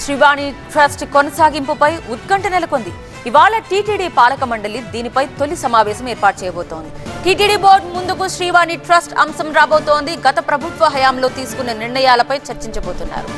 Srivani trust కొనసాగింపుపై ఉత్కంఠ నెలకొంది. ఇవాళ టీటీడీ పాలక మండలి దీనిపై తొలి సమావేశం ఏర్పాటు చేయబోతోంది. టీటీడీ బోర్డు ముందుకు శ్రీవాణి ట్రస్ట్ అంశం రాబోతోంది. గత ప్రభుత్వ హయాంలో తీసుకున్న నిర్ణయాలపై చర్చించబోతున్నారు.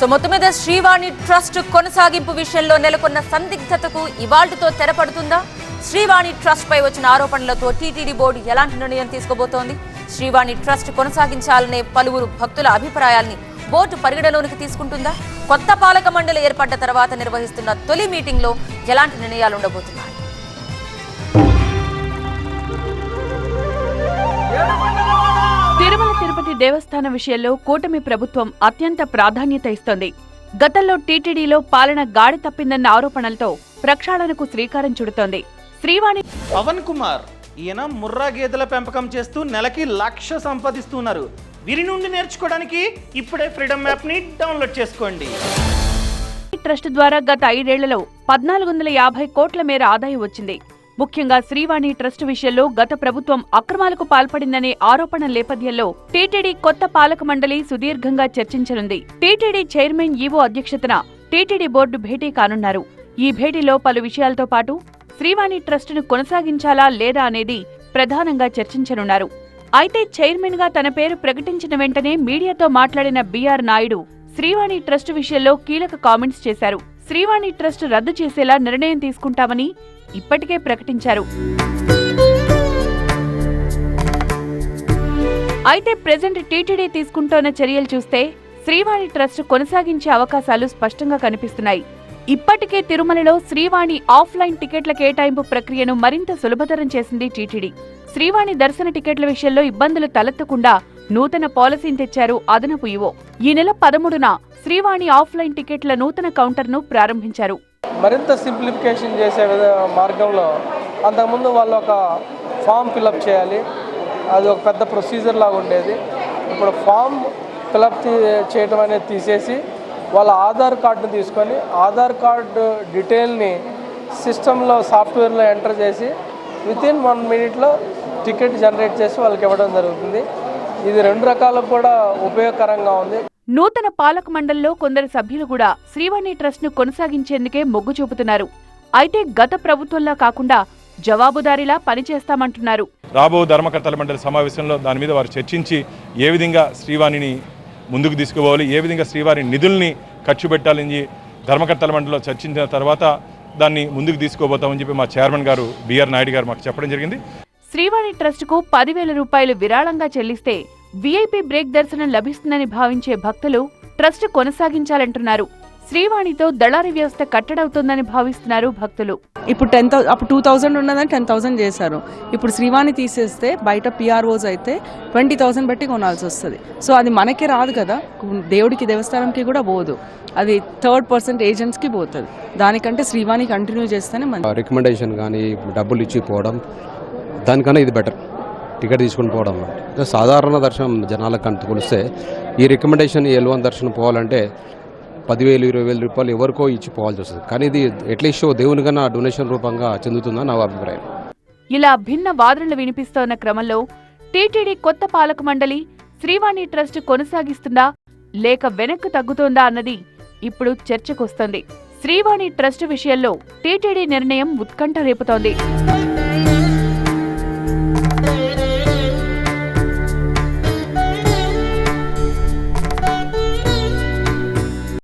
సో మొత్తం మీద శ్రీవాణి ట్రస్ట్ కొనసాగింపు విషయంలో నెలకొన్న సందిగ్ధతకు ఇవాల్టితో తెరపడుతుందా? శ్రీవాణి ట్రస్ట్ పై వచ్చిన ఆరోపణలతో టీటీడీ బోర్డు ఎలాంటి నిర్ణయం తీసుకోబోతోంది? శ్రీవాణి ట్రస్ట్ కొనసాగించాలనే పలువురు భక్తుల అభిప్రాయాల్ని బోర్డు పరిగణలోనికి తీసుకుంటుందా? కొత్త పాలక మండలి ఏర్పడ్డ తర్వాత నిర్వహిస్తున్న తొలి మీటింగ్లో ఎలాంటి నిర్ణయాలు ఉండబోతున్నాయి? తిరుమల తిరుపతి దేవస్థానం విషయంలో కూటమి ప్రభుత్వం అత్యంత ప్రాధాన్యత ఇస్తోంది. గతంలో టీటీడీలో పాలన గాడి తప్పిందన్న ఆరోపణలతో ప్రక్షాళనకు శ్రీకారం చుడుతోంది. శ్రీవాణి పవన్ కుమార్ ఈయన ముర్రా గేదెల పెంపకం చేస్తూ నెలకి లక్ష సంపాదిస్తున్నారు. వీరి నుండి నేర్చుకోవడానికి ఇప్పుడే ఫ్రీడమ్ యాప్ని డౌన్లోడ్ చేసుకోండి. ట్రస్ట్ ద్వారా గత ఐదేళ్ళలో పద్నాలుగు వందల యాభై కోట్ల మేర ఆదాయం వచ్చింది. ముఖ్యంగా శ్రీవాణి ట్రస్ట్ విషయంలో గత ప్రభుత్వం అక్రమాలకు పాల్పడిందనే ఆరోపణల నేపథ్యంలో టీటీడీ కొత్త పాలక మండలి సుదీర్ఘంగా చర్చించనుంది. టీటీడీ చైర్మన్ ఈవో అధ్యక్షతన టీటీడీ బోర్డు భేటీ కానున్నారు. ఈ భేటీలో పలు విషయాలతో పాటు శ్రీవాణి ట్రస్టును కొనసాగించాలా లేదా అనేది ప్రధానంగా చర్చించనున్నారు. అయితే చైర్మన్గా తన పేరు ప్రకటించిన వెంటనే మీడియాతో మాట్లాడిన బీఆర్ నాయుడు శ్రీవాణి ట్రస్ట్ విషయంలో కీలక కామెంట్స్ చేశారు. శ్రీవాణి ట్రస్ట్ రద్దు చేసేలా నిర్ణయం తీసుకుంటామని ఇప్పటికే ప్రకటించారు. అయితే ప్రెజెంట్ టీటీడీ తీసుకుంటోన్న చర్యలు చూస్తే శ్రీవాణి ట్రస్ట్ కొనసాగించే అవకాశాలు స్పష్టంగా కనిపిస్తున్నాయి. ఇప్పటికే తిరుమలలో శ్రీవాణి ఆఫ్లైన్ టికెట్ల కేటాయింపు ప్రక్రియను మరింత సులభతరం చేసింది టీటీడీ. శ్రీవాణి దర్శన టికెట్ల విషయంలో ఇబ్బందులు తలెత్తకుండా నూతన పాలసీని తెచ్చారు అదనపు ఇవో ఈ నెల పదమూడున శ్రీవాణి ఆఫ్లైన్ టికెట్ల నూతన కౌంటర్ను ప్రారంభించారు. మరింత సింప్లిఫికేషన్ చేసే మార్గంలో అంతకుముందు వాళ్ళు ఒక ఫామ్ ఫిలప్ చేయాలి. అది ఒక పెద్ద ప్రొసీజర్ లాగా ఉండేది. ఇప్పుడు ఫామ్ ఫిలప్ చేయడం అనేది తీసేసి వాళ్ళ ఆధార్ కార్డుని తీసుకొని ఆధార్ కార్డు డీటెయిల్ని సిస్టంలో సాఫ్ట్వేర్లో ఎంటర్ చేసి విత్ ఇన్ వన్ మినిట్లో టికెట్ జనరేట్ చేసి వాళ్ళకి ఇవ్వడం జరుగుతుంది. ఇది రెండు రకాలకు కూడా ఉపయోగకరంగా ఉంది. నూతన పాలక మండలిలో కొందరు సభ్యులు కూడా శ్రీవాణి ట్రస్ట్ను కొనసాగించేందుకే మొగ్గు చూపుతున్నారు. అయితే గత ప్రభుత్వంలా కాకుండా జవాబుదారీలా పనిచేస్తామంటున్నారు. రాబో ధర్మకర్తల మండలి సమావేశంలో దాని మీద వారు చర్చించి ఏ విధంగా శ్రీవాణిని ముందుకు తీసుకుపోవాలి. ఏ విధంగా శ్రీవారి నిధుల్ని ఖర్చు పెట్టాలని ధర్మకర్తల మండలిలో చర్చించిన తర్వాత దాన్ని ముందుకు తీసుకోబోతామని చెప్పి మా చైర్మన్ గారు బిఆర్ నాయుడు గారు మాకు చెప్పడం జరిగింది. శ్రీవాణి ట్రస్టుకు పదివేల రూపాయలు విరాళంగా చెల్లిస్తే వీఐపీ బ్రేక్ దర్శనం లభిస్తుందని భావించే భక్తులు ట్రస్ట్ కొనసాగించాలంటున్నారు. శ్రీవాణితో దళారీ వ్యవస్థ కట్టడవుతుందని భావిస్తున్నారు భక్తులు. ఇప్పుడు టెన్ థౌ అప్పుడు టూ థౌజండ్ ఉన్నదని టెన్ థౌసండ్ చేశారు. ఇప్పుడు శ్రీవాణి తీసేస్తే బయట పిఆర్ఓస్ అయితే ట్వంటీ థౌసండ్ బట్టి కొనాల్సి వస్తుంది. సో అది మనకే రాదు కదా. దేవుడికి దేవస్థానంకి కూడా పోదు. అది థర్డ్ పర్సెంట్ ఏజెంట్స్కి పోతుంది. దానికంటే శ్రీవాణి కంటిన్యూ చేస్తేనే మంచి. రికమెండేషన్ కానీ డబ్బులు ఇచ్చి పోవడం దానికన్నా ఇది బెటర్. టికెట్ తీసుకుని పోవడం సాధారణ దర్శనం జనాలకు అంత కొలిస్తే ఈ రికమెండేషన్ ఎల్వన్ దర్శనం పోవాలంటే పదివేలు ఇరవై వేల రూపాయలు ఎవరికో ఇచ్చి పోవాల్సి వస్తుంది. కానీ ఇది అట్లీస్ట్ దేవునికన్నా డొనేషన్ రూపంగా చెందుతుందని నా అభిప్రాయం. ఇలా భిన్న వాదనలు వినిపిస్తోన్న క్రమంలో టీటీడీ కొత్త పాలక మండలి శ్రీవాణి ట్రస్ట్ కొనసాగిస్తుందా లేక వెనక్కు తగ్గుతోందా అన్నది ఇప్పుడు చర్చకొస్తోంది. శ్రీవాణి ట్రస్ట్ విషయంలో టీటీడీ నిర్ణయం ఉత్కంఠ రేపుతోంది.